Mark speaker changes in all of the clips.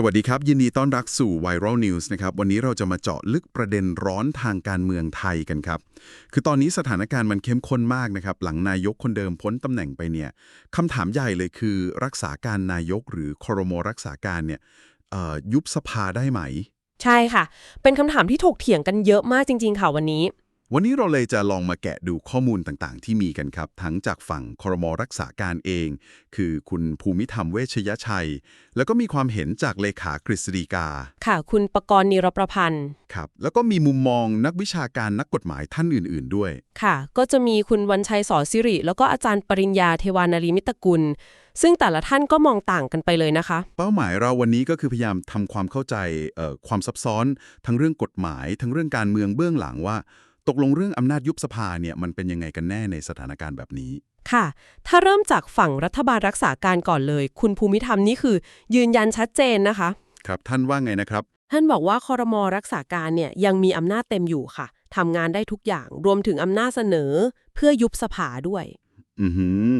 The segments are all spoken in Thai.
Speaker 1: สวัสดีครับ ยินดีต้อนรับสู่ Viral News นะครับ วันนี้เราจะมาเจาะลึกประเด็นร้อนทางการเมืองไทยกันครับ คือตอนนี้สถานการณ์มันเข้มข้นมากนะครับ หลังนายกคนเดิมพ้นตำแหน่งไปเนี่ยคำถามใหญ่เลยคือ รักษาการนายกหรือครมรักษาการเนี่ยยุบสภาได้ไหม
Speaker 2: ใช่ค่ะ เป็นคำถามที่ถกเถียงกันเยอะมากจริง ๆ ค่ะวันนี้
Speaker 1: วันนี้เราเลยจะลองมาแกะดูข้อมูลต่างๆ ที่มีกันครับ ทั้งจากฝั่งครมรักษาการเอง คือคุณภูมิธรรมเวชยชัย แล้วก็มีความเห็นจากเลขากฤษฎีกา
Speaker 2: ค่ะ คุณประกรณ์นิรประพันธ์
Speaker 1: ครับ แล้วก็มีมุมมองนักวิชาการนักกฎหมายท่านอื่น ๆ ด้วย
Speaker 2: ค่ะ ก็จะมีคุณวันชัยสอสิริ แล้วก็อาจารย์ปริญญาเทวานารีมิตรกุล ซึ่งแต่ละท่านก็มองต่างกันไปเลยนะคะ
Speaker 1: เป้าหมายเราวันนี้ก็คือพยายามทำความเข้าใจเอ่อความซับซ้อน ทั้งเรื่องกฎหมาย ทั้งเรื่องการเมืองเบื้องหลังว่า ตกลงเรื่องอำนาจยุบสภาเนี่ยมันเป็นยังไงกันแน่ในสถานการณ์แบบนี้
Speaker 2: ค่ะ ถ้าเริ่มจากฝั่งรัฐบาลรักษาการก่อนเลย คุณภูมิธรรมนี่คือ ยืนยันชัดเจนนะคะ
Speaker 1: ครับท่านว่าไงนะครับ
Speaker 2: ท่านบอกว่าคอรมอรักษาการเนี่ยยังมีอำนาจเต็มอยู่ค่ะทำงานได้ทุกอย่างรวมถึงอำนาจเสนอ เพื่อยุบสภาด้วย
Speaker 1: อือหือ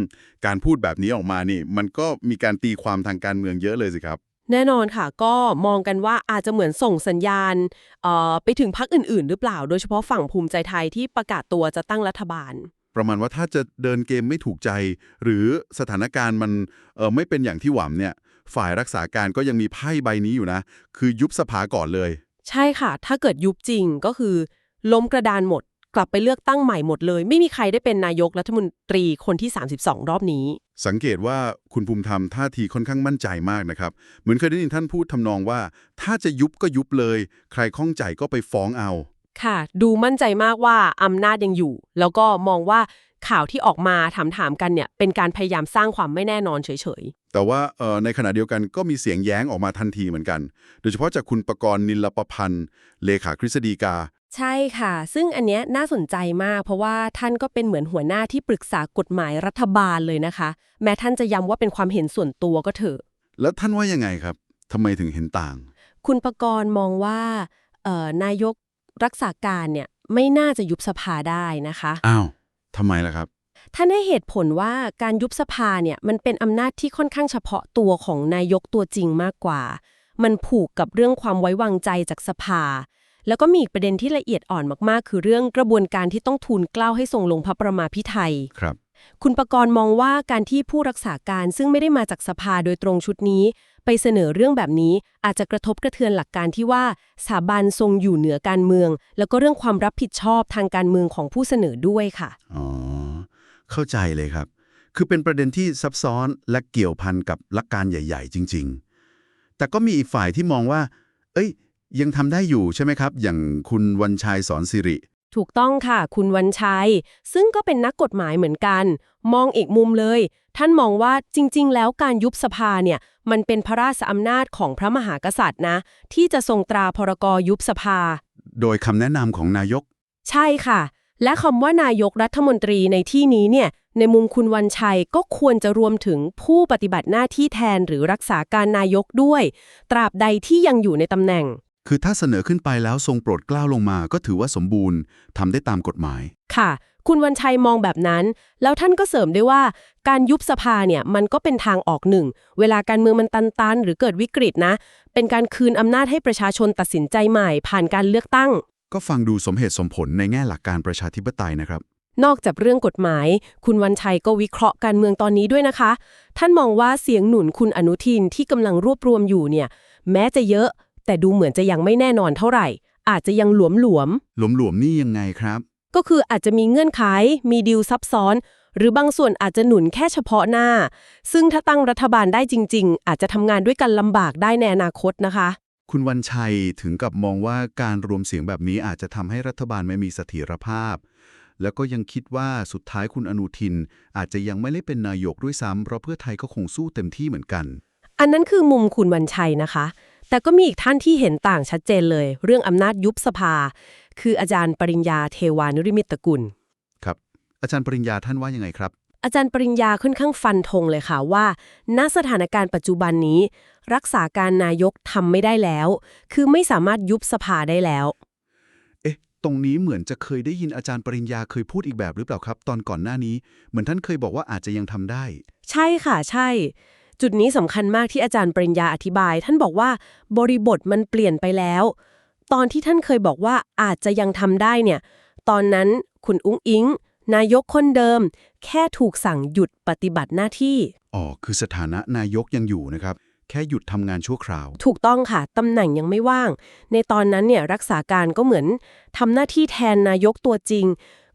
Speaker 1: การพูดแบบนี้ออกมานี่ มันก็มีการตีความทางการเมืองเยอะเลยสิครับ
Speaker 2: แน่นอนค่ะ ก็มองกันว่าอาจจะเหมือนส่งสัญญาณเอ่อไปถึงพรรคอื่น ๆ หรือเปล่า โดยเฉพาะฝั่งภูมิใจไทยที่ประกาศตัวจะตั้งรัฐบาล
Speaker 1: ประมาณว่าถ้าจะเดินเกมไม่ถูกใจ หรือสถานการณ์มันเออไม่เป็นอย่างที่หวังเนี่ย ฝ่ายรักษาการก็ยังมีไพ่ใบนี้อยู่นะ คือยุบสภาก่อนเลย
Speaker 2: ใช่ค่ะ ถ้าเกิดยุบจริงก็คือ ล้มกระดานหมด กลับไปเลือกตั้งใหม่หมดเลย ไม่มีใครได้เป็นนายกรัฐมนตรีคนที่ 32 รอบนี้
Speaker 1: สังเกตว่าคุณภูมิธรรมท่าทีค่อนข้างมั่นใจมากนะครับ เหมือนเคยได้ยินท่านพูดทำนองว่า ถ้าจะยุบก็ยุบเลย ใครข้องใจก็ไปฟ้องเอา
Speaker 2: ค่ะ ดูมั่นใจมากว่าอำนาจยังอยู่ แล้วก็มองว่าข่าวที่ออกมาถามถามๆกันเนี่ยเป็นการพยายามสร้างความไม่แน่นอนเฉย
Speaker 1: แต่ว่าเอ่อในขณะเดียวกันก็มีเสียงแย้งออกมาทันทีเหมือนกัน โดยเฉพาะจากคุณประกรณ์นิลประพันธ์ เลขากฤษฎีกา
Speaker 2: ๆ ใช่ค่ะ ซึ่งอันเนี้ยน่าสนใจมาก เพราะว่าท่านก็เป็นเหมือนหัวหน้าที่ปรึกษากฎหมายรัฐบาลเลยนะคะ แม้ท่านจะย้ำว่าเป็นความเห็นส่วนตัวก็เถอะ
Speaker 1: แล้วท่านว่ายังไงครับทำไมถึงเห็นต่าง
Speaker 2: คุณประกรณ์มองว่าเอ่อนายกรักษาการเนี่ยไม่น่าจะยุบสภาได้นะคะ
Speaker 1: อ้าวทำไมล่ะครับ
Speaker 2: ท่านให้เหตุผลว่าการยุบสภาเนี่ยมันเป็นอำนาจที่ค่อนข้างเฉพาะตัวของนายกตัวจริงมากกว่า มันผูกกับเรื่องความไว้วางใจจากสภา แล้วก็มีอีกประเด็นที่ละเอียดอ่อนมากๆ คือเรื่องกระบวนการที่ต้องทูลเกล้าให้ทรงลงพระประมาพิไทย
Speaker 1: ครับ
Speaker 2: คุณประกรณ์มองว่าการที่ผู้รักษาการซึ่งไม่ได้มาจากสภาโดยตรงชุดนี้ ไปเสนอเรื่องแบบนี้อาจจะกระทบกระเทือนหลักการที่ว่าสถาบันทรงอยู่เหนือการเมือง แล้วก็เรื่องความรับผิดชอบทางการเมืองของผู้เสนอด้วยค่ะ
Speaker 1: อ๋อเข้าใจเลยครับ คือเป็นประเด็นที่ซับซ้อนและเกี่ยวพันกับหลักการใหญ่ ๆ จริง ๆ แต่ก็มีอีกฝ่ายที่มองว่า เอ้ย ยังทำได้อยู่ใช่ไหมครับ อย่างคุณวันชัยสอนสิริ
Speaker 2: ถูกต้องค่ะ คุณวันชัย ซึ่งก็เป็นนักกฎหมายเหมือนกัน มองอีกมุมเลย ท่านมองว่าจริง ๆ แล้วการยุบสภาเนี่ย มันเป็นพระราชอำนาจของพระมหากษัตริย์นะ ที่จะทรงตราพรกยุบสภา
Speaker 1: โดยคำแนะนำของนายก
Speaker 2: ใช่ค่ะ และคำว่านายกรัฐมนตรีในที่นี้เนี่ยในมุมคุณวันชัยก็ควรจะรวมถึงผู้ปฏิบัติหน้าที่แทนหรือรักษาการนายกด้วย ตราบใดที่ยังอยู่ในตำแหน่ง
Speaker 1: คือถ้าเสนอขึ้นไปแล้วทรงโปรดเกล้าลงมาก็ถือว่าสมบูรณ์ทำได้ตามกฎหมาย
Speaker 2: ค่ะ คุณวันชัยมองแบบนั้น แล้วท่านก็เสริมด้วยว่า การยุบสภาเนี่ยมันก็เป็นทางออกหนึ่ง เวลาการเมืองมันตันๆ หรือเกิดวิกฤตนะ เป็นการคืนอำนาจให้ประชาชนตัดสินใจใหม่ ผ่านการเลือกตั้ง
Speaker 1: ก็ฟังดูสมเหตุสมผลในแง่หลักการประชาธิปไตยนะครับ
Speaker 2: นอกจากเรื่องกฎหมาย คุณวันชัยก็วิเคราะห์การเมืองตอนนี้ด้วยนะคะ ท่านมองว่าเสียงหนุนคุณอนุทินที่กำลังรวบรวมอยู่เนี่ย แม้จะเยอะ แต่ดูเหมือนจะยังไม่แน่นอนเท่าไหร่ อาจจะยังหลวมหลวมๆ
Speaker 1: หลวมๆนี่ยังไงครับ
Speaker 2: ก็คืออาจจะมีเงื่อนไข มีดีลซับซ้อน หรือบางส่วนอาจจะหนุนแค่เฉพาะหน้า ซึ่งถ้าตั้งรัฐบาลได้จริง ๆ อาจจะทำงานด้วยกันลำบากได้ในอนาคตนะคะ
Speaker 1: คุณวันชัยถึงกับมองว่าการรวมเสียงแบบนี้อาจจะทำให้รัฐบาลไม่มีเสถียรภาพ แล้วก็ยังคิดว่าสุดท้ายคุณอนุทิน อาจจะยังไม่ได้เป็นนายกด้วยซ้ำเพราะเพื่อไทยก็คงสู้เต็มที่เหมือนกัน
Speaker 2: อันนั้นคือมุมคุณวันชัยนะคะ แต่ก็มีอีกท่านที่เห็นต่างชัดเจนเลย เรื่องอำนาจยุบสภา คืออาจารย์ปริญญาเทวานุริมิตกุล
Speaker 1: ครับ อาจารย์ปริญญาท่านว่ายังไงครับ
Speaker 2: อาจารย์ปริญญาค่อนข้างฟันธงเลยค่ะว่า ณสถานการณ์ปัจจุบันนี้ รักษาการนายกทำไม่ได้แล้ว คือไม่สามารถยุบสภาได้แล้ว
Speaker 1: เอ๊ะ ตรงนี้เหมือนจะเคยได้ยินอาจารย์ปริญญาเคยพูดอีกแบบหรือเปล่าครับ ตอนก่อนหน้านี้ เหมือนท่านเคยบอกว่าอาจจะยังทำได้
Speaker 2: ใช่ค่ะ ใช่ จุดนี้สำคัญมากที่อาจารย์ปริญญาอธิบาย ท่านบอกว่าบริบทมันเปลี่ยนไปแล้ว ตอนที่ท่านเคยบอกว่าอาจจะยังทำได้เนี่ย ตอนนั้นคุณอุ้งอิง นายกคนเดิม แค่ถูกสั่งหยุดปฏิบัติหน้าที่
Speaker 1: อ๋อ คือสถานะนายกยังอยู่นะครับ แค่หยุดทำงานชั่วคราว
Speaker 2: ถูกต้องค่ะตำแหน่งยังไม่ว่าง ในตอนนั้นเนี่ยรักษาการก็เหมือนทำหน้าที่แทนนายกตัวจริง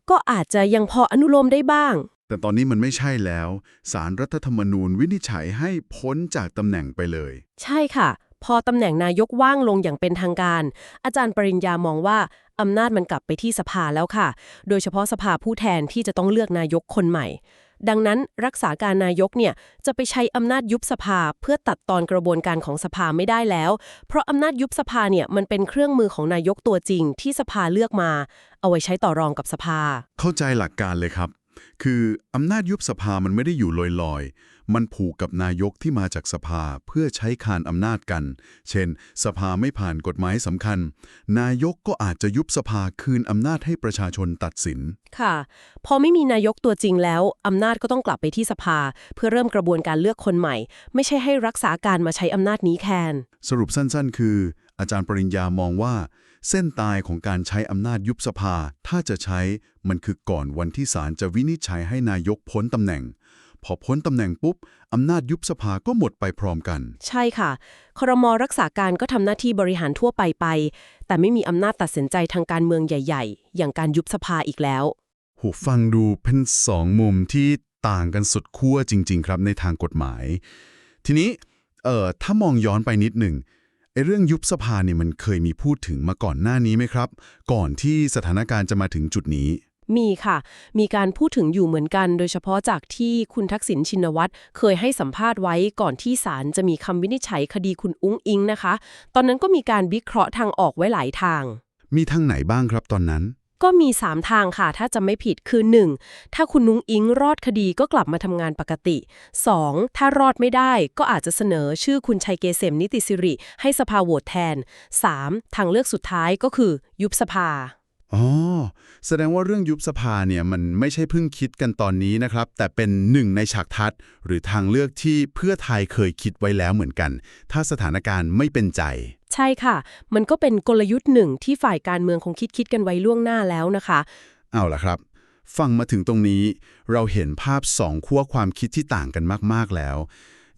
Speaker 2: ก็อาจจะยังพออนุโลมได้บ้าง
Speaker 1: แต่ตอนนี้มันไม่ใช่แล้ว สารรัฐธรรมนูญวินิจฉัยให้พ้นจากตำแหน่งไปเลย
Speaker 2: ใช่ค่ะ พอตำแหน่งนายกว่างลงอย่างเป็นทางการ อาจารย์ปริญญามองว่าอำนาจมันกลับไปที่สภาแล้วค่ะ โดยเฉพาะสภาผู้แทนที่จะต้องเลือกนายกคนใหม่ ดังนั้นรักษาการนายกเนี่ยจะไปใช้อำนาจยุบสภาเพื่อตัดตอนกระบวนการของสภาไม่ได้แล้ว เพราะอำนาจยุบสภาเนี่ยมันเป็นเครื่องมือของนายกตัวจริงที่สภาเลือกมา เอาไว้ใช้ต่อรองกับสภา
Speaker 1: เข้าใจหลักการเลยครับ คืออำนาจยุบสภามันไม่ได้อยู่ลอยๆ มันผูกกับนายกที่มาจากสภาเพื่อใช้คานอำนาจกัน เช่น สภาไม่ผ่านกฎหมายสำคัญ นายกก็อาจจะยุบสภาคืนอำนาจให้ประชาชนตัดสิน
Speaker 2: ค่ะ พอไม่มีนายกตัวจริงแล้ว อำนาจก็ต้องกลับไปที่สภา เพื่อเริ่มกระบวนการเลือกคนใหม่ ไม่ใช่ให้รักษาการมาใช้อำนาจนี้แทน
Speaker 1: สรุปสั้นๆ คือ อาจารย์ปริญญามองว่า เส้นตายของการใช้อำนาจยุบสภา ถ้าจะใช้มันคือก่อนวันที่ศาลจะวินิจฉัยให้นายกพ้นตำแหน่ง พอพ้นตำแหน่งปุ๊บอำนาจยุบสภาก็หมดไปพร้อมกัน
Speaker 2: ใช่ค่ะ ครมรักษาการก็ทำหน้าที่บริหารทั่วไปไป แต่ไม่มีอำนาจตัดสินใจทางการเมืองใหญ่ ๆ อย่างการยุบสภาอีกแล้ว
Speaker 1: หูฟังดูเป็นสองมุมที่ต่างกันสุดขั้วจริง ๆ ครับในทางกฎหมาย ทีนี้เอ่อถ้ามองย้อนไปนิดหนึ่ง ไอ้เรื่องยุบสภาเนี่ยมันเคยมีพูดถึงมาก่อนหน้านี้ไหมครับ ก่อนที่สถานการณ์จะมาถึงจุดนี้
Speaker 2: มีค่ะ มีการพูดถึงอยู่เหมือนกัน โดยเฉพาะจากที่คุณทักษิณชินวัตรเคยให้สัมภาษณ์ไว้ก่อนที่ศาลจะมีคำวินิจฉัยคดีคุณอุ้งอิงนะคะ ตอนนั้นก็มีการวิเคราะห์ทางออกไว้หลายทาง
Speaker 1: มีทางไหนบ้างครับตอนนั้น
Speaker 2: ก็มี 3 ทางค่ะ ถ้าจะไม่ผิดคือ 1. ถ้าคุณนุ้งอิงรอดคดีก็กลับมาทำงานปกติ 2. ถ้ารอดไม่ได้ก็อาจจะเสนอชื่อคุณชัยเกษมนิติสิริ ให้สภาโหวตแทน 3. ทางเลือกสุดท้ายก็คือ ยุบสภา
Speaker 1: อ๋อ แสดงว่าเรื่องยุบสภาเนี่ยมันไม่ใช่เพิ่งคิดกันตอนนี้นะครับ แต่เป็นหนึ่งในฉากทัศน์ หรือทางเลือกที่เพื่อไทยเคยคิดไว้แล้วเหมือนกัน ถ้าสถานการณ์ไม่เป็นใจ
Speaker 2: ใช่ค่ะ มันก็เป็นกลยุทธ์หนึ่งที่ฝ่ายการเมืองคงคิดคิดกันไว้ล่วงหน้าแล้วนะคะ
Speaker 1: เอาล่ะครับ ฟังมาถึงตรงนี้ เราเห็นภาพสองขั้วความคิดที่ต่างกันมากๆแล้ว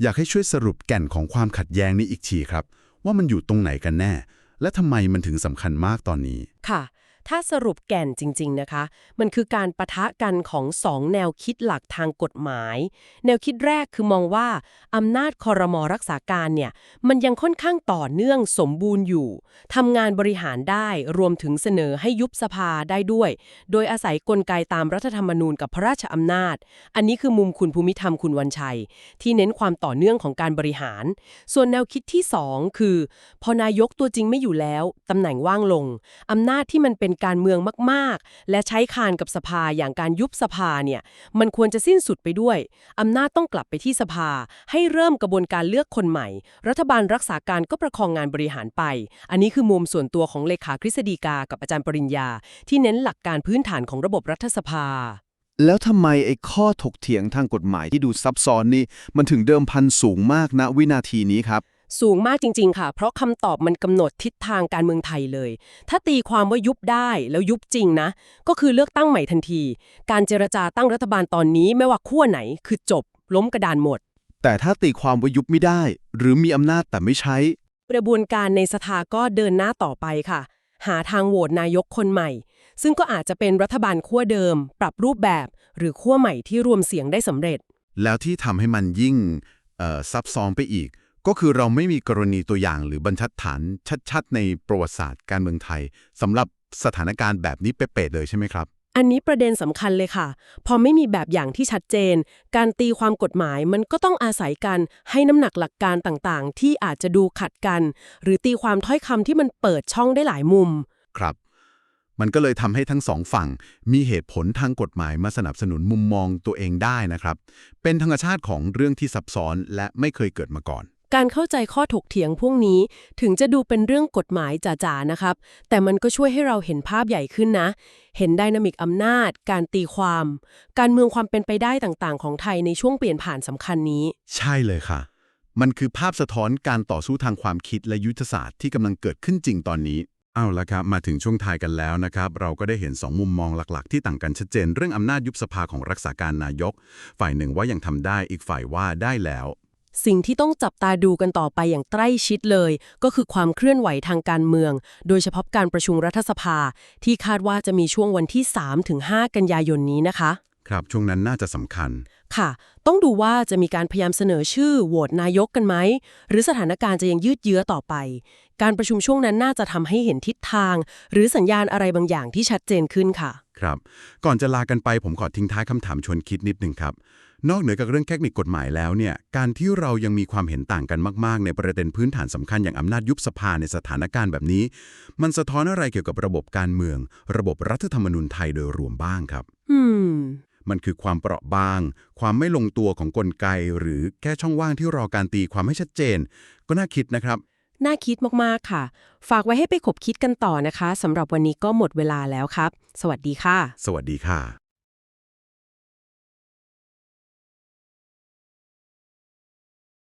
Speaker 1: อยากให้ช่วยสรุปแก่นของความขัดแย้งนี้อีกทีครับ ว่ามันอยู่ตรงไหนกันแน่ และทำไมมันถึงสำคัญมากตอนนี้
Speaker 2: ค่ะ ถ้าสรุปแก่นจริง ๆ นะคะ มันคือการปะทะกันของสองแนวคิดหลักทางกฎหมาย แนวคิดแรกคือมองว่า อำนาจคอรมอรักษาการเนี่ย มันยังค่อนข้างต่อเนื่องสมบูรณ์อยู่ทำงานบริหารได้รวมถึงเสนอให้ยุบสภาได้ด้วย โดยอาศัยกลไกตามรัฐธรรมนูญกับพระราชอำนาจ อันนี้คือมุมคุณภูมิธรรมคุณวันชัย ที่เน้นความต่อเนื่องของการบริหาร ส่วนแนวคิดที่ 2 คือ พอนายกตัวจริงไม่อยู่แล้วตำแหน่งว่างลงอำนาจที่มันเป็นการเมืองมากๆ และใช้คานกับสภาอย่างการยุบสภาเนี่ยมันควรจะสิ้นสุดไปด้วยอำนาจต้องกลับไปที่สภา ให้เริ่มกระบวนการเลือกคนใหม่ รัฐบาลรักษาการก็ประคองงานบริหารไป อันนี้คือมุมส่วนตัวของเลขากฤษฎีกากับอาจารย์ปริญญา ที่เน้นหลักการพื้นฐานของระบบรัฐสภา
Speaker 3: แล้วทำไมไอ้ข้อถกเถียงทางกฎหมายที่ดูซับซ้อนนี่มันถึงเดิมพันสูงมากณวินาทีนี้ครับ
Speaker 2: สูงมากจริง ๆ ค่ะ เพราะคำตอบมันกำหนดทิศทางการเมืองไทยเลย ถ้าตีความว่ายุบได้แล้วยุบจริงนะ ก็คือเลือกตั้งใหม่ทันที การเจรจาตั้งรัฐบาลตอนนี้ไม่ว่าขั้วไหน คือจบ ล้มกระดานหมด
Speaker 3: แต่ถ้าตีความว่ายุบไม่ได้ หรือมีอำนาจแต่ไม่ใช้
Speaker 2: กระบวนการในสภาก็เดินหน้าต่อไปค่ะ หาทางโหวตนายกคนใหม่ ซึ่งก็อาจจะเป็นรัฐบาลขั้วเดิม ปรับรูปแบบ หรือขั้วใหม่ที่รวมเสียงได้สำเร็จ
Speaker 1: แล้วที่ทำให้มันยิ่งเอ่อซับซ้อนไปอีก ก็คือเราไม่มีกรณีตัวอย่างหรือบรรทัดฐานชัดๆ ในประวัติศาสตร์การเมืองไทยสำหรับสถานการณ์แบบนี้เป๊ะๆเลยใช่ไหมครับ
Speaker 2: อันนี้ประเด็นสำคัญเลยค่ะ พอไม่มีแบบอย่างที่ชัดเจน การตีความกฎหมายมันก็ต้องอาศัยกันให้น้ำหนักหลักการต่างๆ ที่อาจจะดูขัดกัน หรือตีความถ้อยคำที่มันเปิดช่องได้หลายมุม
Speaker 1: ครับ มันก็เลยทำให้ทั้งสองฝั่ง มีเหตุผลทางกฎหมายมาสนับสนุนมุมมองตัวเองได้นะครับ เป็นธรรมชาติของเรื่องที่ซับซ้อนและไม่เคยเกิดมาก่อน
Speaker 2: การเข้าใจข้อถกเถียงพวกนี้ถึงจะดูเป็นเรื่องกฎหมายจ๋าๆนะครับ แต่มันก็ช่วยให้เราเห็นภาพใหญ่ขึ้นนะ เห็นไดนามิกอำนาจ การตีความ การเมืองความเป็นไปได้ต่างๆ ของไทยในช่วงเปลี่ยนผ่านสำคัญนี้
Speaker 1: ใช่เลยค่ะ
Speaker 3: มันคือภาพสะท้อนการต่อสู้ทางความคิดและยุทธศาสตร์ที่กำลังเกิดขึ้นจริงตอนนี้
Speaker 1: เอาละครับ มาถึงช่วงท้ายกันแล้วนะครับ เราก็ได้เห็น 2 มุมมองหลักๆ ที่ต่างกันชัดเจน เรื่องอำนาจยุบสภาของรักษาการนายก ฝ่ายหนึ่งว่ายังทำได้ อีกฝ่ายว่าได้แล้ว
Speaker 2: สิ่งที่ต้องจับตาดูกันต่อไปอย่างใกล้ชิดเลย ก็คือความเคลื่อนไหวทางการเมือง โดยเฉพาะการประชุมรัฐสภา ที่คาดว่าจะมีช่วงวันที่ 3-5 กันยายนนี้นะคะ
Speaker 1: ครับช่วงนั้นน่าจะสำคัญ
Speaker 2: ค่ะ ต้องดูว่าจะมีการพยายามเสนอชื่อโหวตนายกกันไหม หรือสถานการณ์จะยังยืดเยื้อต่อไป การประชุมช่วงนั้นน่าจะทำให้เห็นทิศทาง หรือสัญญาณอะไรบางอย่างที่ชัดเจนขึ้นค่ะ
Speaker 1: ครับ ก่อนจะลากันไปผมขอทิ้งท้ายคำถามชวนคิดนิดนึงครับ นอกเหนือจากเรื่องเทคนิคกฎหมายแล้วเนี่ยการที่เรายังมีความเห็นต่างกันมาก ๆ ในประเด็นพื้นฐานสำคัญอย่างอำนาจยุบสภาในสถานการณ์แบบนี้ มันสะท้อนอะไรเกี่ยวกับระบบการเมือง ระบบรัฐธรรมนูญไทยโดยรวมบ้างครับ
Speaker 2: อืม
Speaker 1: มันคือความเปราะบาง ความไม่ลงตัวของกลไก หรือแค่ช่องว่างที่รอการตีความให้ชัดเจน ก็น่าคิดนะครับ
Speaker 2: น่าคิดมากๆค่ะ ฝากไว้ให้ไปขบคิดกันต่อนะคะสำหรับวันนี้ก็หมดเวลาแล้วครับ สวัสดีค่ะ
Speaker 1: สวัสดีค่ะ